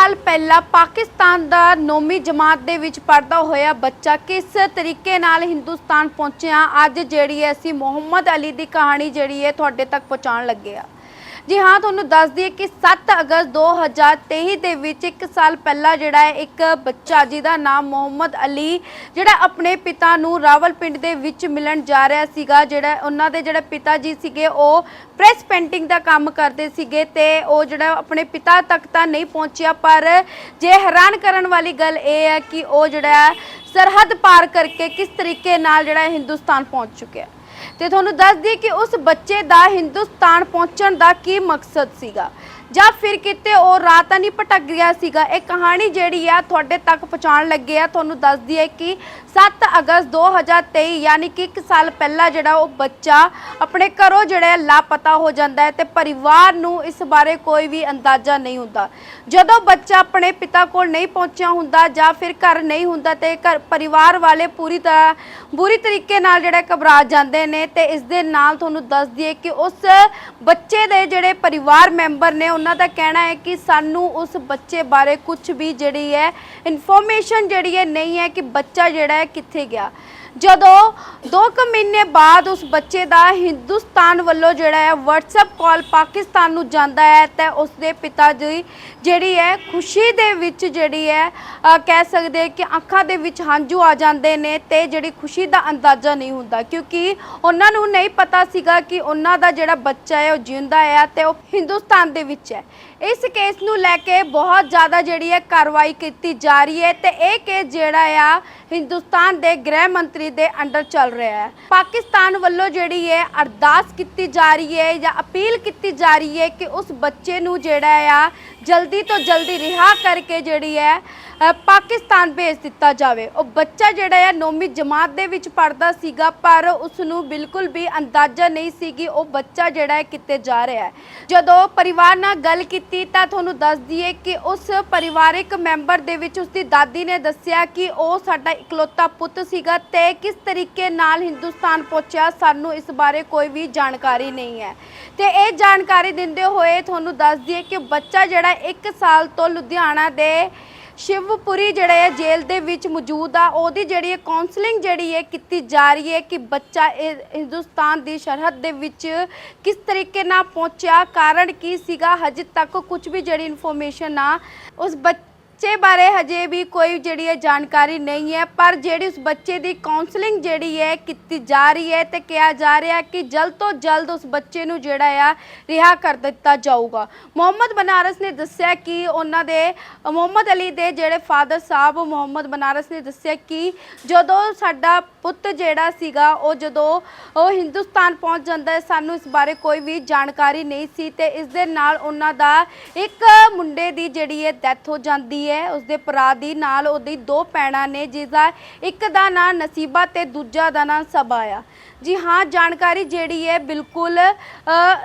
ਸਾਲ ਪਹਿਲਾਂ ਪਾਕਿਸਤਾਨ ਦਾ ਨੌਵੀਂ ਜਮਾਤ ਦੇ ਵਿੱਚ ਪੜਦਾ ਹੋਇਆ ਬੱਚਾ ਕਿਸ ਤਰੀਕੇ ਨਾਲ ਹਿੰਦੁਸਤਾਨ ਪਹੁੰਚਿਆ? ਅੱਜ ਜਿਹੜੀ ਹੈ ਅਸੀਂ ਮੁਹੰਮਦ ਅਲੀ ਦੀ ਕਹਾਣੀ ਜਿਹੜੀ ਹੈ ਤੁਹਾਡੇ ਤੱਕ ਪਹੁੰਚਾਉਣ ਲੱਗੇ ਆ। ਜੀ ਹਾਂ, ਤੁਹਾਨੂੰ ਦੱਸ ਦਈਏ ਕਿ 7 ਅਗਸਤ 2023 ਦੇ ਵਿੱਚ ਇੱਕ ਸਾਲ ਪਹਿਲਾਂ ਜਿਹੜਾ ਹੈ, ਇੱਕ ਬੱਚਾ ਜਿਹਦਾ ਨਾਮ ਮੁਹੰਮਦ ਅਲੀ, ਜਿਹੜਾ ਆਪਣੇ ਪਿਤਾ ਨੂੰ ਰਾਵਲਪਿੰਡ ਦੇ ਵਿੱਚ ਮਿਲਣ ਜਾ ਰਿਹਾ ਸੀਗਾ, ਜਿਹੜਾ ਉਹਨਾਂ ਦੇ ਜਿਹੜੇ ਪਿਤਾ ਜੀ ਸੀਗੇ, ਉਹ ਪ੍ਰੈਸ ਪੇਂਟਿੰਗ ਦਾ ਕੰਮ ਕਰਦੇ ਸੀਗੇ ਤੇ ਉਹ ਜਿਹੜਾ ਆਪਣੇ ਪਿਤਾ ਤੱਕ ਤਾਂ ਨਹੀਂ ਪਹੁੰਚਿਆ, ਪਰ ਜੇ ਹੈਰਾਨ ਕਰਨ ਵਾਲੀ ਗੱਲ ਇਹ ਹੈ ਕਿ ਉਹ ਜਿਹੜਾ ਸਰਹੱਦ ਪਾਰ ਕਰਕੇ ਕਿਸ ਤਰੀਕੇ ਨਾਲ ਜਿਹੜਾ ਹਿੰਦੁਸਤਾਨ ਪਹੁੰਚ ਚੁੱਕਿਆ ਤੇ ਤੁਹਾਨੂੰ ਦੱਸ ਦਈਏ ਕਿ ਉਸ ਬੱਚੇ ਦਾ ਹਿੰਦੁਸਤਾਨ ਪਹੁੰਚਣ ਦਾ ਕੀ ਮਕਸਦ ਸੀਗਾ। ਜਾਂ ਫਿਰ ਕਿਤੇ ਉਹ ਰਾਹ ਤਾਂ ਨਹੀਂ ਭਟਕ ਗਿਆ ਸੀਗਾ। ਇਹ ਕਹਾਣੀ ਜਿਹੜੀ ਆ ਤੁਹਾਡੇ ਤੱਕ ਪਹੁੰਚਾਉਣ ਲੱਗੇ ਆ, ਤੁਹਾਨੂੰ ਦੱਸਦੀ ਹੈ ਕਿ 7 ਅਗਸਤ 2023 ਯਾਨੀ ਕਿ 1 ਸਾਲ ਪਹਿਲਾਂ ਜਿਹੜਾ ਉਹ ਬੱਚਾ ਆਪਣੇ ਘਰੋਂ ਜਿਹੜਾ ਲਾਪਤਾ ਹੋ ਜਾਂਦਾ ਹੈ ਤੇ ਪਰਿਵਾਰ ਨੂੰ ਇਸ ਬਾਰੇ ਕੋਈ ਵੀ ਅੰਦਾਜ਼ਾ ਨਹੀਂ ਹੁੰਦਾ। ਜਦੋਂ ਬੱਚਾ ਆਪਣੇ ਪਿਤਾ ਕੋਲ ਨਹੀਂ ਪਹੁੰਚਿਆ ਹੁੰਦਾ ਜਾਂ ਫਿਰ ਘਰ ਨਹੀਂ ਹੁੰਦਾ ਤੇ ਘਰ ਪਰਿਵਾਰ ਵਾਲੇ ਪੂਰੀ ਤਰ੍ਹਾਂ ਬੁਰੀ ਤਰੀਕੇ ਨਾਲ ਜਿਹੜਾ ਘਬਰਾ ਜਾਂਦੇ ਨੇ ਤੇ ਇਸ ਦੇ ਨਾਲ ਤੁਹਾਨੂੰ ਦੱਸ ਦਈਏ ਕਿ ਉਸ ਬੱਚੇ ਦੇ ਜਿਹੜੇ ਪਰਿਵਾਰ ਮੈਂਬਰ ਨੇ ਉਹਨਾਂ ਦਾ ਕਹਿਣਾ ਹੈ ਕਿ ਸਾਨੂੰ ਉਸ ਬੱਚੇ ਬਾਰੇ ਕੁਝ ਵੀ ਜਿਹੜੀ ਹੈ ਇਨਫੋਰਮੇਸ਼ਨ ਜਿਹੜੀ ਹੈ ਨਹੀਂ ਹੈ ਕਿ ਬੱਚਾ ਜਿਹੜਾ ਹੈ ਕਿੱਥੇ ਗਿਆ। ਜਦੋਂ 2 ਕੁ ਮਹੀਨੇ ਬਾਅਦ ਉਸ ਬੱਚੇ ਦਾ ਹਿੰਦੁਸਤਾਨ ਵੱਲੋਂ ਜਿਹੜਾ ਹੈ WhatsApp ਕਾਲ ਪਾਕਿਸਤਾਨ ਨੂੰ ਜਾਂਦਾ ਹੈ ਤੇ ਉਸ ਦੇ ਪਿਤਾ ਜੀ ਜਿਹੜੀ ਹੈ ਖੁਸ਼ੀ ਦੇ ਵਿੱਚ ਜਿਹੜੀ ਹੈ ਕਹਿ ਸਕਦੇ ਕਿ ਅੱਖਾਂ ਦੇ ਵਿੱਚ ਹੰਝੂ ਆ ਜਾਂਦੇ ਨੇ ਤੇ ਜਿਹੜੀ ਖੁਸ਼ੀ ਦਾ ਅੰਦਾਜ਼ਾ ਨਹੀਂ ਹੁੰਦਾ ਕਿਉਂਕਿ ਉਹਨਾਂ ਨੂੰ ਨਹੀਂ ਪਤਾ ਸੀਗਾ ਕਿ ਉਹਨਾਂ ਦਾ ਜਿਹੜਾ ਬੱਚਾ ਹੈ ਉਹ ਜਿੰਦਾ ਹੈ ਤੇ ਉਹ ਹਿੰਦੁਸਤਾਨ ਦੇ ਵਿੱਚ ਹੈ। ਇਸ ਕੇਸ ਨੂੰ ਲੈ ਕੇ ਬਹੁਤ ਜ਼ਿਆਦਾ ਜਿਹੜੀ ਹੈ ਕਾਰਵਾਈ ਕੀਤੀ ਜਾ ਰਹੀ ਹੈ ਤੇ ਇਹ ਕੇਸ ਜਿਹੜਾ ਆ, ਹਿੰਦੁਸਤਾਨ ਦੇ ਗ੍ਰਹਿ ਮੰਤਰੀ ਦੇ ਅੰਡਰ ਚੱਲ ਰਿਹਾ ਹੈ। ਪਾਕਿਸਤਾਨ ਵੱਲੋਂ ਜਿਹੜੀ ਹੈ ਅਰਦਾਸ ਕੀਤੀ ਜਾ ਰਹੀ ਹੈ ਜਾਂ ਅਪੀਲ ਕੀਤੀ ਜਾ ਰਹੀ ਹੈ ਕਿ ਉਸ ਬੱਚੇ ਨੂੰ ਜਿਹੜਾ ਆ ਜਲਦੀ ਤੋਂ ਜਲਦੀ ਰਿਹਾ ਕਰਕੇ ਜਿਹੜੀ ਹੈ ਪਾਕਿਸਤਾਨ ਭੇਜ ਦਿੱਤਾ ਜਾਵੇ। ਉਹ ਬੱਚਾ ਜਿਹੜਾ ਹੈ, ਨੌਵੀਂ ਜਮਾਤ ਦੇ ਵਿੱਚ ਪੜਦਾ ਸੀਗਾ, ਪਰ ਉਸ ਨੂੰ ਬਿਲਕੁਲ ਵੀ ਅੰਦਾਜ਼ਾ ਨਹੀਂ ਸੀ ਕਿ ਉਹ ਬੱਚਾ ਜਿਹੜਾ ਹੈ ਕਿੱਥੇ ਜਾ ਰਿਹਾ ਹੈ। ਜਦੋਂ ਪਰਿਵਾਰ ਨਾਲ ਗੱਲ ਕੀਤੀ ਤਾਂ ਤੁਹਾਨੂੰ ਦੱਸ ਦਈਏ ਕਿ ਉਸ ਪਰਿਵਾਰਿਕ ਮੈਂਬਰ ਦੇ ਵਿੱਚ ਉਸ ਦੀ ਦਾਦੀ ਨੇ ਦੱਸਿਆ ਕਿ ਉਹ ਸਾਡਾ ਇਕਲੌਤਾ ਪੁੱਤ ਸੀਗਾ ਤੇ ਕਿਸ ਤਰੀਕੇ ਨਾਲ ਹਿੰਦੁਸਤਾਨ ਪਹੁੰਚਿਆ, ਸਾਨੂੰ ਇਸ ਬਾਰੇ ਕੋਈ ਵੀ ਜਾਣਕਾਰੀ ਨਹੀਂ ਹੈ। ਤੇ ਇਹ ਜਾਣਕਾਰੀ ਦਿੰਦੇ ਹੋਏ ਤੁਹਾਨੂੰ ਦੱਸ ਦਈਏ ਕਿ ਬੱਚਾ ਜਿਹੜਾ 1 ਸਾਲ ਤੋਂ ਲੁਧਿਆਣਾ ਦੇ ਸ਼ਿਵਪੁਰੀ ਜਿਹੜੇ ਹੈ ਜੇਲ੍ਹ ਦੇ ਵਿੱਚ ਮੌਜੂਦ ਆ, ਉਹਦੀ ਜਿਹੜੀ ਹੈ ਕਾਉਂਸਲਿੰਗ ਜਿਹੜੀ ਹੈ ਕੀਤੀ ਜਾ ਰਹੀ ਹੈ ਕਿ ਬੱਚਾ ਇਹ ਹਿੰਦੁਸਤਾਨ ਦੀ ਸਰਹੱਦ ਦੇ ਵਿੱਚ ਕਿਸ ਤਰੀਕੇ ਨਾਲ ਪਹੁੰਚਿਆ, ਕਾਰਨ ਕੀ ਸੀਗਾ, ਹਜੇ ਤੱਕ ਕੁਝ ਵੀ ਜਿਹੜੀ ਇਨਫੋਰਮੇਸ਼ਨ ਆ, ਉਸ ਬੱਚੇ ਬੱਚੇ ਬਾਰੇ ਹਜੇ ਵੀ ਕੋਈ ਜਿਹੜੀ ਹੈ ਜਾਣਕਾਰੀ ਨਹੀਂ ਹੈ, ਪਰ ਜਿਹੜੀ ਉਸ ਬੱਚੇ ਦੀ ਕਾਉਂਸਲਿੰਗ ਜਿਹੜੀ ਹੈ, ਕੀਤੀ ਜਾ ਰਹੀ ਹੈ ਤੇ ਕਿਹਾ ਜਾ ਰਿਹਾ ਕਿ ਜਲਦ ਤੋਂ ਜਲਦ ਉਸ ਬੱਚੇ ਨੂੰ ਜਿਹੜਾ ਆ ਰਿਹਾ ਕਰ ਦਿੱਤਾ ਜਾਊਗਾ। ਮੁਹੰਮਦ ਬਨਾਰਸ ਨੇ ਦੱਸਿਆ ਕਿ ਉਹਨਾਂ ਦੇ, ਮੁਹੰਮਦ ਅਲੀ ਦੇ ਜਿਹੜੇ ਫਾਦਰ ਸਾਹਿਬ, ਮੁਹੰਮਦ ਬਨਾਰਸ ਨੇ ਦੱਸਿਆ ਕਿ ਜਦੋਂ ਸਾਡਾ ਪੁੱਤ ਜਿਹੜਾ ਸੀਗਾ, ਉਹ ਜਦੋਂ ਉਹ ਹਿੰਦੁਸਤਾਨ ਪਹੁੰਚ ਜਾਂਦਾ ਹੈ, ਸਾਨੂੰ ਇਸ ਬਾਰੇ ਕੋਈ ਵੀ ਜਾਣਕਾਰੀ ਨਹੀਂ ਸੀ ਤੇ ਇਸ ਦੇ ਨਾਲ ਉਹਨਾਂ ਦਾ ਇੱਕ ਮੁੰਡੇ ਦੀ ਜਿਹੜੀ ਹੈ ਡੈਥ ਹੋ ਜਾਂਦੀ ਹੈ। ਉਸਦੇ ਭਰਾ ਦੀ ਨਾਲ ਉਹਦੀ ਦੋ ਭੈਣਾਂ ਨੇ ਜਿਸ ਦਾ ਇੱਕ ਦਾ ਨਾਂ ਨਸੀਬਾ ਤੇ ਦੂਜਾ ਦਾ ਨਾਂ ਸਬਾ ਆ। ਜੀ ਹਾਂ, ਜਾਣਕਾਰੀ ਜਿਹੜੀ ਹੈ, ਬਿਲਕੁਲ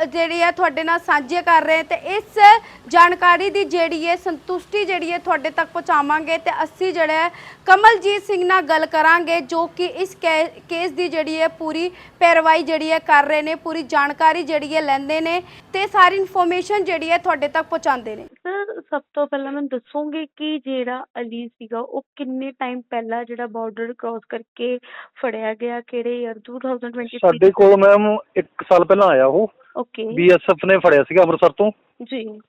ਜਿਹੜੀ ਹੈ, ਤੁਹਾਡੇ ਨਾਲ ਸਾਂਝੇ ਕਰ ਰਹੇ ਹਾਂ ਤੇ ਇਸ ਜਾਣਕਾਰੀ ਦੀ ਜਿਹੜੀ ਹੈ, ਸੰਤੁਸ਼ਟੀ ਜਿਹੜੀ ਹੈ, ਤੁਹਾਡੇ ਤੱਕ ਪਹੁੰਚਾਵਾਂਗੇ ਤੇ ਅਸੀਂ ਜਿਹੜਾ ਕਮਲਜੀਤ ਸਿੰਘ ਨਾਲ ਗੱਲ ਕਰਾਂਗੇ, ਜੋ ਕਿ ਇਸ ਕੇ- ਕੇਸ ਦੀ ਜਿਹੜੀ ਹੈ, ਪੂਰੀ ਪੈਰਵਾਈ ਜਿਹੜੀ ਹੈ, ਕਰ ਰਹੇ ਨੇ, ਪੂਰੀ ਜਾਣਕਾਰੀ ਜਿਹੜੀ ਹੈ, ਲੈਂਦੇ ਨੇ ਤੇ ਸਾਰੀ ਇਨਫੋਰਮੇਸ਼ਨ ਜਿਹੜੀ ਹੈ, ਤੁਹਾਡੇ ਤੱਕ ਪਹੁੰਚਾਉਂਦੇ ਨੇ। ਸਭ ਤੋਂ ਪਹਿਲਾਂ ਮੈਨੂੰ ਦੱਸੋਗੇ ਕਿ ਜਿਹੜਾ ਅਲੀ ਸੀਗਾ ਉਹ ਕਿੰਨੇ ਟਾਈਮ ਪਹਿਲਾਂ ਜਿਹੜਾ ਬਾਰਡਰ ਕ੍ਰਾਸ ਕਰਕੇ ਫੜਿਆ ਗਿਆ ਕਿਹੜੇ ਈਅਰ 2023 ਸਾਡੇ ਕੋਲ ਮੈਮ 1 ਸਾਲ ਪਹਿਲਾਂ ਆਇਆ ਉਹ। ਓਕੇ ਬੀਐਸਐਫ ਨੇ ਫੜਿਆ ਸੀਗਾ ਅੰਮ੍ਰਿਤਸਰ ਤੋਂ। ਜੀ।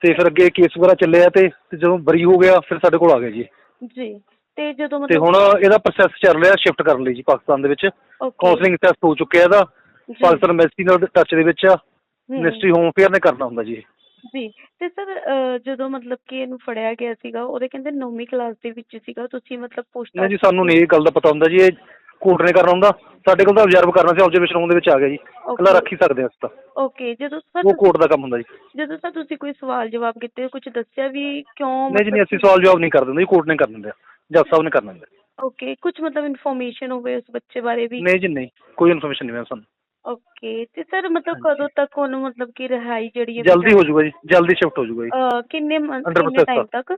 ਤੇ ਫਿਰ ਅੱਗੇ ਕੇਸ ਵਗੈਰਾ ਚੱਲਿਆ ਤੇ ਤੇ ਜਦੋਂ ਬਰੀ ਹੋ ਗਿਆ ਫਿਰ ਸਾਡੇ ਕੋਲ ਆ ਗਿਆ ਜੀ। ਜੀ। ਤੇ ਜਦੋਂ ਤੇ ਹੁਣ ਇਹਦਾ ਪ੍ਰੋਸੈਸ ਚੱਲ ਰਿਹਾ ਸ਼ਿਫਟ ਕਰਨ ਲਈ ਜੀ ਪਾਕਿਸਤਾਨ ਦੇ ਵਿੱਚ। ਓਕੇ ਕਾਉਂਸਲਿੰਗ ਟੈਸਟ ਹੋ ਚੁੱਕਿਆ ਇਹਦਾ। ਜੀ, ਪਾਕਿਸਤਾਨ ਐਮਬੈਸੀ ਨਾਲ ਟੱਚ ਦੇ ਵਿੱਚ ਆ। ਹਮ, ਮਿਨਿਸਟਰੀ ਹੋਮ ਅਫੇਅਰ ਨੇ ਕਰਨਾ ਹੁੰਦਾ ਜੀ ਇਹ। ਜੀ ਤੇ ਸਰ ਜਦੋਂ ਮਤਲਬ ਕਿ ਇਹਨੂੰ ਫੜਿਆ ਗਿਆ ਸੀਗਾ ਉਹਦੇ ਕਹਿੰਦੇ ਨੌਵੀਂ ਕਲਾਸ ਦੇ ਵਿੱਚ ਸੀਗਾ ਤੁਸੀਂ ਮਤਲਬ ਪੁੱਛਤਾ ਨਹੀਂ ਜੀ ਸਾਨੂੰ ਨਹੀਂ ਇਹ ਗੱਲ ਦਾ ਪਤਾ ਹੁੰਦਾ ਜੀ ਇਹ ਕੋਰਟ ਨੇ ਕਰਨਾ ਹੁੰਦਾ ਸਾਡੇ ਕੋਲ ਤਾਂ ਆਬਜ਼ਰਵ ਕਰਨਾ ਸੀ ਆਬਜ਼ਰਵੇਸ਼ਨ ਰੂਮ ਦੇ ਵਿੱਚ ਆ ਗਿਆ ਜੀ ਕੱਲਾ ਰੱਖ ਹੀ ਸਕਦੇ ਹਾਂ ਅਸੀਂ ਤਾਂ। ਓਕੇ ਜਦੋਂ ਸਰ ਉਹ ਕੋਰਟ ਦਾ ਕੰਮ ਹੁੰਦਾ ਜੀ। ਜਦੋਂ ਸਰ ਤੁਸੀਂ ਕੋਈ ਸਵਾਲ ਜਵਾਬ ਕੀਤੇ ਕੁਝ ਦੱਸਿਆ ਵੀ ਕਿਉਂ ਨਹੀਂ ਜੀ ਨਹੀਂ ਅਸੀਂ ਸਵਾਲ ਜਵਾਬ ਨਹੀਂ ਕਰ ਦਿੰਦੇ ਜੀ ਕੋਰਟ ਨੇ ਕਰ ਦਿੰਦੇ ਆ ਜੱਜ ਸਾਹਿਬ ਨੇ ਕਰਨਾ ਹੁੰਦਾ ਓਕੇ ਕੁਝ ਮਤਲਬ ਇਨਫੋਰਮੇਸ਼ਨ ਹੋਵੇ ਉਸ ਬੱਚੇ ਬਾਰੇ ਵੀ? ਨਹੀਂ ਜੀ ਨਹੀਂ ਕੋਈ ਇਨਫੋਰਮੇਸ਼ਨ ਨਹੀਂ ਮੈਂ ਸਾਨੂੰ। ਓਕੇ ਤੇ ਸਰ ਮਤਲਬ ਹਾਂਜੀ। ਕਦੋਂ ਤੱਕ ਉਹਨੂੰ ਮਤਲਬ ਕਿ ਰਿਹਾਈ ਜਿਹੜੀ ਹੈ ਜਲਦੀ ਹੋ ਜਾਊਗਾ ਜੀ ਜਲਦੀ ਸ਼ਿਫਟ ਹੋ ਜਾਊਗਾ ਜੀ ਅਹ ਕਿੰਨੇ Under ਕਿੰਨੇ process ਟਾਈਮ। ਤੱਕ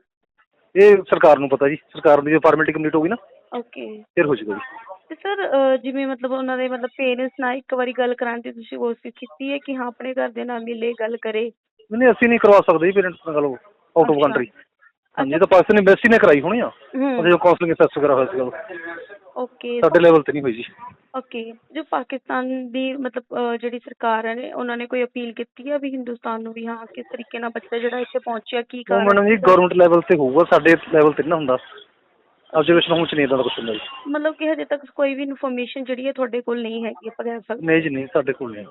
ਇਹ ਸਰਕਾਰ ਨੂੰ ਪਤਾ ਜੀ ਸਰਕਾਰ ਦੀ ਫਾਰਮੈਲਿਟੀ ਕੰਪਲੀਟ ਹੋ ਗਈ ਨਾ ਓਕੇ ਫਿਰ ਹੋ ਜਾਊਗਾ ਜੀ ਤੇ ਸਰ ਜਿਵੇਂ ਮਤਲਬ ਉਹਨਾਂ ਦੇ ਮਤਲਬ ਪੇਰੈਂਟਸ ਨਾਲ ਇੱਕ ਵਾਰੀ ਗੱਲ ਕਰਾਉਣ ਦੀ ਤੁਸੀਂ ਕੋਸ਼ਿਸ਼ ਕੀਤੀ ਹੈ ਕਿ ਹਾਂ ਆਪਣੇ ਘਰ ਦੇ ਨਾਲ ਮਿਲੇ ਗੱਲ ਕਰੇ ਨਹੀਂ ਨਹੀਂ ਅਸੀਂ ਨਹੀਂ ਕਰਵਾ ਸਕਦੇ ਜੀ ਪੇਰੈਂਟਸ ਨਾਲ ਗੱਲ ਉਹ ਆਊਟ ਆਫ ਅੱਛਾ। ਕੰਟਰੀ ਹਾਂਜੀ ਇਹ ਤਾਂ ਪਾਕਿਸਤਾਨ ਐਮਬੈਸੀ ਨੇ ਕਰਾਈ ਹੋਣੀ ਆ। ਹੂੰ। ਉਹਦੇ ਜੋ ਕਾਉਂਸਲਿੰਗ ਅਸੈਸ ਵਗੈਰਾ ਹੋਇਆ ਸੀਗਾ ਉਹ। ਓਕੇ ਸਾਡੇ ਲੈਵਲ ਤੇ ਨਹੀਂ ਹੋਈ ਜੀ। ਓਕੇ ਜੋ ਪਾਕਿਸਤਾਨ ਦੀ ਮਤਲਬ ਅਹ, ਜਿਹੜੀ ਸਰਕਾਰ ਹੈ ਨੇ ਉਹਨਾਂ ਨੇ ਕੋਈ ਅਪੀਲ ਕੀਤੀ ਹੈ ਵੀ ਹਿੰਦੁਸਤਾਨ ਨੂੰ ਵੀ ਹਾਂ ਕਿਸ ਤਰੀਕੇ ਨਾਲ ਬੱਚਾ ਜਿਹੜਾ ਇੱਥੇ ਪਹੁੰਚਿਆ ਕੀ ਉਹ ਕਾਰਨ ਮੈਡਮ ਜੀ? ਗਵਰਨਮੈਂਟ ਲੈਵਲ ਤੇ ਹੋਊਗਾ ਸਾਡੇ ਲੈਵਲ ਤੇ ਨਹੀਂ ਨਾ ਹੁੰਦਾ। ਆਬਜ਼ਰਵੇਸ਼ਨ ਹੋਮ ਚ ਨਹੀਂ ਇਦਾਂ ਦਾ ਕੁਛ ਹੁੰਦਾ ਜੀ। ਮਤਲਬ ਕਿ ਹਜੇ ਤੱਕ ਕੋਈ ਵੀ ਇਨਫੋਰਮੇਸ਼ਨ ਜਿਹੜੀ ਹੈ ਤੁਹਾਡੇ ਕੋਲ ਨਹੀਂ ਹੈਗੀ ਆਪਾਂ ਕਹਿ ਸਕਦੇ ਨਹੀਂ ਜੀ ਨਹੀਂ ਸਾਡੇ ਕੋਲ ਨਹੀਂ।